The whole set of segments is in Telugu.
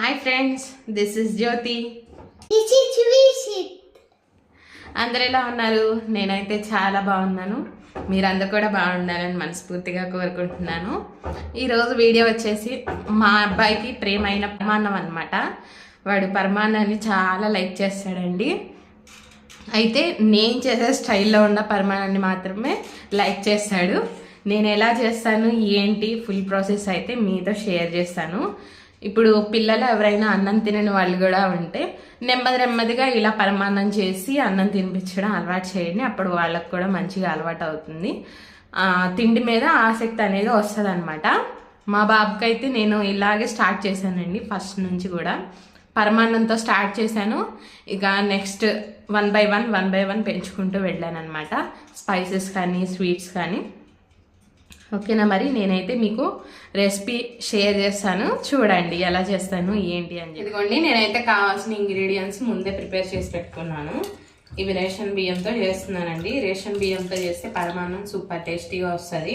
Hi friends this is Jyothi అందరు ఎలా ఉన్నారు? నేనైతే చాలా బాగున్నాను. మీరందరూ కూడా బాగుండాలని మనస్ఫూర్తిగా కోరుకుంటున్నాను. ఈరోజు వీడియో వచ్చేసి మా అబ్బాయికి ప్రేమైన పరమాన్నం అనమాట వాడు పరమాన్నాన్ని చాలా లైక్ చేస్తాడండి. అయితే నేను చేసే స్టైల్లో ఉన్న పరమాణాన్ని మాత్రమే లైక్ చేస్తాడు. నేను ఎలా చేస్తాను? ఏంటి? ఫుల్ ప్రాసెస్ అయితే మీతో షేర్ చేస్తాను. ఇప్పుడు పిల్లలు ఎవరైనా అన్నం తినని వాళ్ళు కూడా ఉంటే నెమ్మది నెమ్మదిగా ఇలా పరమాన్నం చేసి అన్నం తినిపించడం అలవాటు చేయండి. అప్పుడు వాళ్ళకు కూడా మంచిగా అలవాటు అవుతుంది. తిండి మీద ఆసక్తి అనేది వస్తుంది అనమాట మా బాబుకి అయితే నేను ఇలాగే స్టార్ట్ చేశానండి ఫస్ట్ నుంచి కూడా. పరమాన్నంతో స్టార్ట్ చేశాను. ఇక next one by one one by one పెంచుకుంటూ వెళ్ళాను అనమాట స్పైసెస్ కానీ స్వీట్స్ కానీ. ఓకేనా? మరి నేనైతే మీకు రెసిపీ షేర్ చేస్తాను. చూడండి ఎలా చేస్తాను ఏంటి అని చెప్పి. ఇదిగోండి నేనైతే కావాల్సిన ఇంగ్రీడియంట్స్ ముందే ప్రిపేర్ చేసి పెట్టుకున్నాను. ఇవి రేషన్ బియ్యంతో చేస్తున్నానండి. రేషన్ బియ్యంతో చేస్తే పరమాన్నం సూపర్ టేస్టీగా వస్తుంది.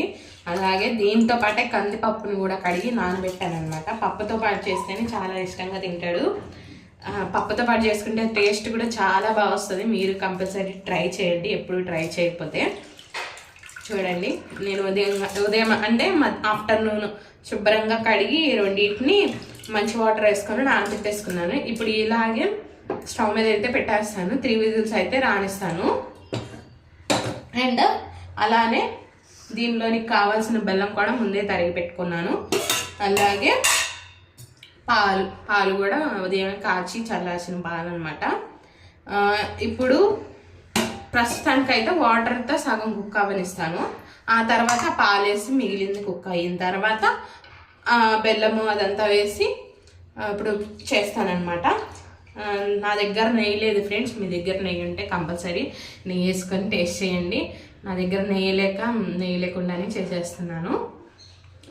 అలాగే దీంతో పాటే కందిపప్పును కూడా కడిగి నానబెట్టాను అనమాట పప్పుతో పాటు చేస్తేనే చాలా ఇష్టంగా తింటాడు. పప్పుతో పాటు చేసుకుంటే టేస్ట్ కూడా చాలా బాగా వస్తుంది. మీరు కంపల్సరీ ట్రై చేయండి ఎప్పుడు ట్రై చేయకపోతే. చూడండి. నేను ఉదయం ఉదయం అంటే ఆఫ్టర్నూన్ శుభ్రంగా కడిగి రెండింటిని మంచి వాటర్ వేసుకొని నానబెట్టేసుకున్నాను. ఇప్పుడు ఇలాగే స్టవ్ మీద అయితే పెట్టేస్తాను. త్రీ విజిల్స్ అయితే రాణిస్తాను అండ్ అలానే దీనిలోనికి కావాల్సిన బెల్లం కూడా ముందే తరిగి పెట్టుకున్నాను. అలాగే పాలు పాలు కూడా ఉదయం కాచి చల్లాల్సిన పాలు అనమాట ఇప్పుడు ప్రస్తుతానికైతే వాటర్తో సగం కుక్ అవనిస్తాను. ఆ తర్వాత పాలేసి మిగిలింది కుక్ అయిన తర్వాత బెల్లము అదంతా వేసి ఇప్పుడు చేస్తానన్నమాట. నా దగ్గర నెయ్యి లేదు ఫ్రెండ్స్ మీ దగ్గర నెయ్యి ఉంటే కంపల్సరీ నెయ్యి వేసుకొని టేస్ట్ చేయండి. నా దగ్గర నెయ్యి లేక నెయ్యి లేకుండానే చేసేస్తున్నాను.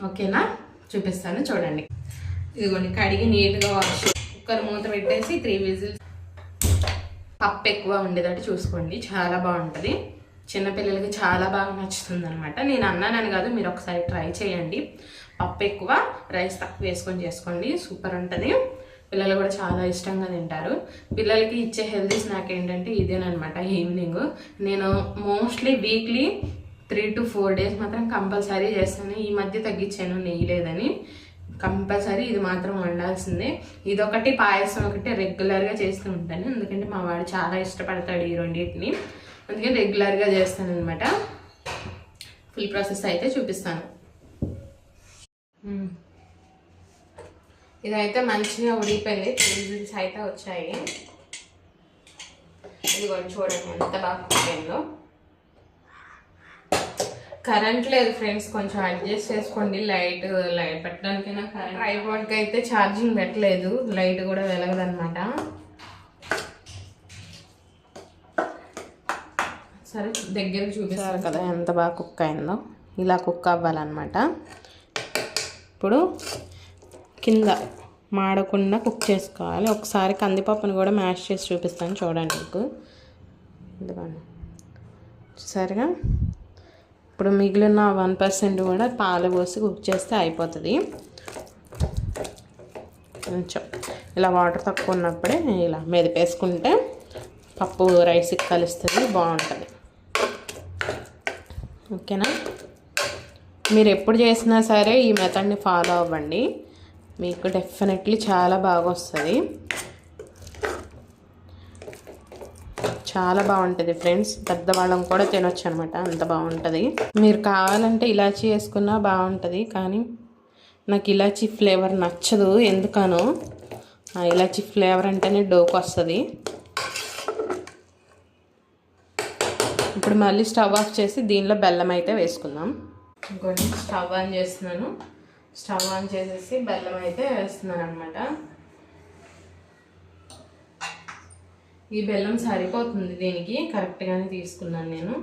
ఓకేనా? చూపిస్తాను చూడండి. ఇదిగోండి కడిగి నీట్గా వాష్ కుక్కర్ మూత పెట్టేసి త్రీ విజిల్స్ పప్పు ఎక్కువ ఉండేటట్టు చూసుకోండి చాలా బాగుంటుంది. చిన్నపిల్లలకి చాలా బాగా నచ్చుతుంది అనమాట నేను అన్నానని కాదు మీరు ఒకసారి ట్రై చేయండి. పప్పు ఎక్కువ రైస్ తక్కువ వేసుకొని చేసుకోండి సూపర్ ఉంటుంది. పిల్లలు కూడా చాలా ఇష్టంగా తింటారు. పిల్లలకి ఇచ్చే హెల్తీ స్నాక్ ఏంటంటే ఇదేనమాట ఈవినింగ్. నేను mostly weekly three to four days మాత్రం కంపల్సరీ చేస్తాను. ఈ మధ్య తగ్గించాను నెయ్యి లేదని. కంపల్సరీ ఇది మాత్రం వండాల్సిందే. ఇదొకటి పాయసం ఒకటి రెగ్యులర్గా చేస్తూ ఉంటాను. ఎందుకంటే మా వాడు చాలా ఇష్టపడతాడు ఈ రెండింటిని. అందుకే రెగ్యులర్గా చేస్తాను అనమాట ఫుల్ ప్రాసెస్ అయితే చూపిస్తాను. ఇదైతే మంచిగా ఉడిగిపోయింది విజిల్స్ అయితే వచ్చాయి. ఇదిగోండి చూడండి ఎంత బాగా కుక్ కరెంట్ లేదు ఫ్రెండ్స్ కొంచెం అడ్జస్ట్ చేసుకోండి. లైట్ లైట్ పెట్టడానికైనా కరెంట్. ట్రైపాడ్కి అయితే ఛార్జింగ్ పెట్టలేదు. లైట్ కూడా వెలగదన్నమాట. సరే దగ్గరికి చూపిస్తారు కదా ఎంత బాగా కుక్ అయిందో. ఇలా కుక్ అవ్వాలన్నమాట. ఇప్పుడు కింద మాడకుండా కుక్ చేసుకోవాలి. ఒకసారి కందిపప్పును కూడా మ్యాష్ చేసి చూపిస్తాను చూడండి మీకు. ఇదిగోండి. చూసారుగా? ఇప్పుడు మిగిలిన వన్ పర్సెంట్ కూడా పాలు పోసి కుక్ చేస్తే అయిపోతుంది. కొంచెం ఇలా వాటర్ తక్కువ ఉన్నప్పుడే ఇలా మెదిపేసుకుంటే పప్పు రైస్కి కలుస్తుంది బాగుంటుంది. ఓకేనా? మీరు ఎప్పుడు చేసినా సరే ఈ మెథడ్ని ఫాలో అవ్వండి. మీకు డెఫినెట్లీ చాలా బాగా వస్తుంది. చాలా బాగుంటుంది ఫ్రెండ్స్. పెద్దవాళ్ళం కూడా తినొచ్చు అనమాట అంత బాగుంటుంది. మీరు కావాలంటే ఇలాచీ వేసుకున్నా బాగుంటుంది. కానీ నాకు ఇలాచీ ఫ్లేవర్ నచ్చదు. ఎందుకనో? ఆ ఇలాచీ ఫ్లేవర్ అంటేనే డోకు వస్తుంది. ఇప్పుడు మళ్ళీ స్టవ్ ఆఫ్ చేసి దీనిలో బెల్లం అయితే వేసుకుందాం. ఇంకోటి స్టవ్ ఆన్ చేస్తున్నాను. స్టవ్ ఆన్ చేసేసి బెల్లం అయితే వేస్తున్నాను అనమాట ఈ బెల్లం సరిపోతుంది దీనికి. కరెక్ట్గానే తీసుకున్నాను నేను.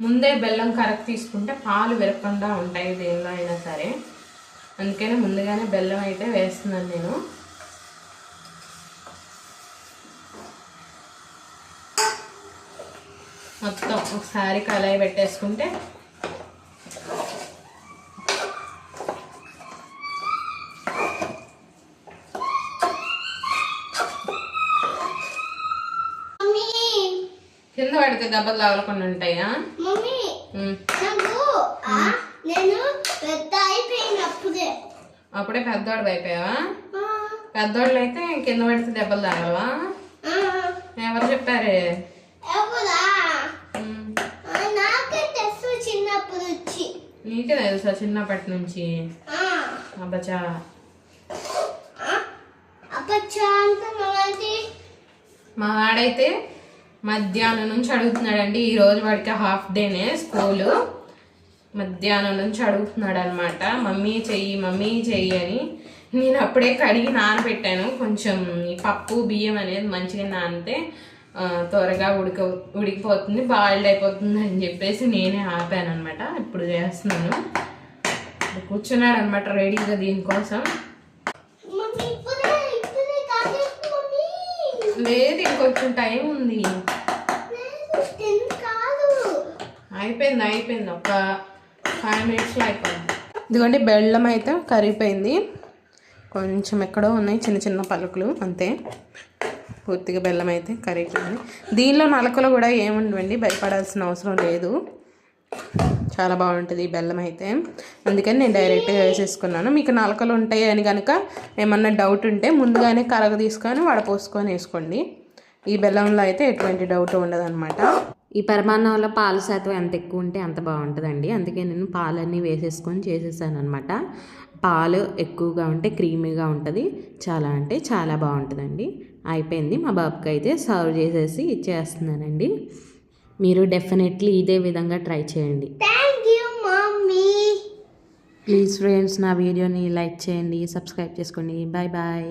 ముందే బెల్లం కరెక్ట్ తీసుకుంటే పాలు విరగకుండా ఉంటాయి దేనిలో అయినా సరే. అందుకని ముందుగానే బెల్లం అయితే వేస్తున్నాను నేను. మొత్తం ఒకసారి కళాయి పెట్టేసుకుంటే పడితే దెబ్బలు తగలకుండా ఉంటాయా? మమ్మీ. నాకు నేను పెద్ద అయిపోయినప్పుడే. అప్పుడే పెద్దవాడు అయిపోయావా? ఆ, పెద్దవాళ్ళు అయితే కింద పడితే దెబ్బలు తగలవా? ఎవరు చెప్పారే? నాకే తెలుసు చిన్నప్పటి నుంచి? అబ్బచా మా వాడైతే మధ్యాహ్నం నుంచి అడుగుతున్నాడండి. ఈరోజు రోజు వాడికి హాఫ్ డేనే స్కూల్. మధ్యాహ్నం నుంచి అడుగుతున్నాడు అనమాట మమ్మీ చెయ్యి మమ్మీ చెయ్యి అని. నేను అప్పుడే కడిగి నానబెట్టాను. కొంచెం ఈ పప్పు బియ్యం అనేది మంచిగా నానితే త్వరగా ఉడక ఉడికిపోతుంది బాయిల్డ్ అయిపోతుంది అని చెప్పేసి నేనే ఆపాను అనమాట ఇప్పుడు చేస్తున్నాను. కూర్చున్నాడు అనమాట రెడీగా దీనికోసం మమ్మీ ఇప్పుడే ఇప్పుడే కాదు మమ్మీ లేదు ఇంకొంచెం టైం ఉంది. అయిపోయింది అయిపోయింది. ఒక ఫైవ్ మినిట్స్లో అయిపోయింది. ఇదిగోండి బెల్లం అయితే కరిగిపోయింది. కొంచెం ఎక్కడో ఉన్నాయి చిన్న చిన్న పలుకులు అంతే. పూర్తిగా బెల్లం అయితే కరిగిపోయింది. దీనిలో నలకలు కూడా ఏముండవండి భయపడాల్సిన అవసరం లేదు. చాలా బాగుంటుంది ఈ బెల్లం అయితే. అందుకని నేను డైరెక్ట్గా వేసేసుకున్నాను. మీకు నలకలు ఉంటాయి అని కనుక ఏమన్నా డౌట్ ఉంటే ముందుగానే కరగ తీసుకొని వడపోసుకొని వేసుకోండి. ఈ బెల్లంలో అయితే ఎటువంటి డౌట్ ఉండదన్నమాట. ఈ పరమాన్నంలో పాల శాతం ఎంత ఎక్కువ ఉంటే అంత బాగుంటుందండి. అందుకే నేను పాలన్నీ వేసేసుకొని చేసేసాను అనమాట పాలు ఎక్కువగా ఉంటే క్రీమీగా ఉంటుంది. చాలా అంటే చాలా బాగుంటుందండి. అయిపోయింది. మా బాబుకి అయితే సర్వ్ చేసేసి ఇచ్చేస్తున్నానండి. మీరు డెఫినెట్లీ ఇదే విధంగా ట్రై చేయండి. థ్యాంక్ ప్లీజ్ ఫ్రెండ్స్ నా వీడియోని లైక్ చేయండి సబ్స్క్రైబ్ చేసుకోండి. Bye bye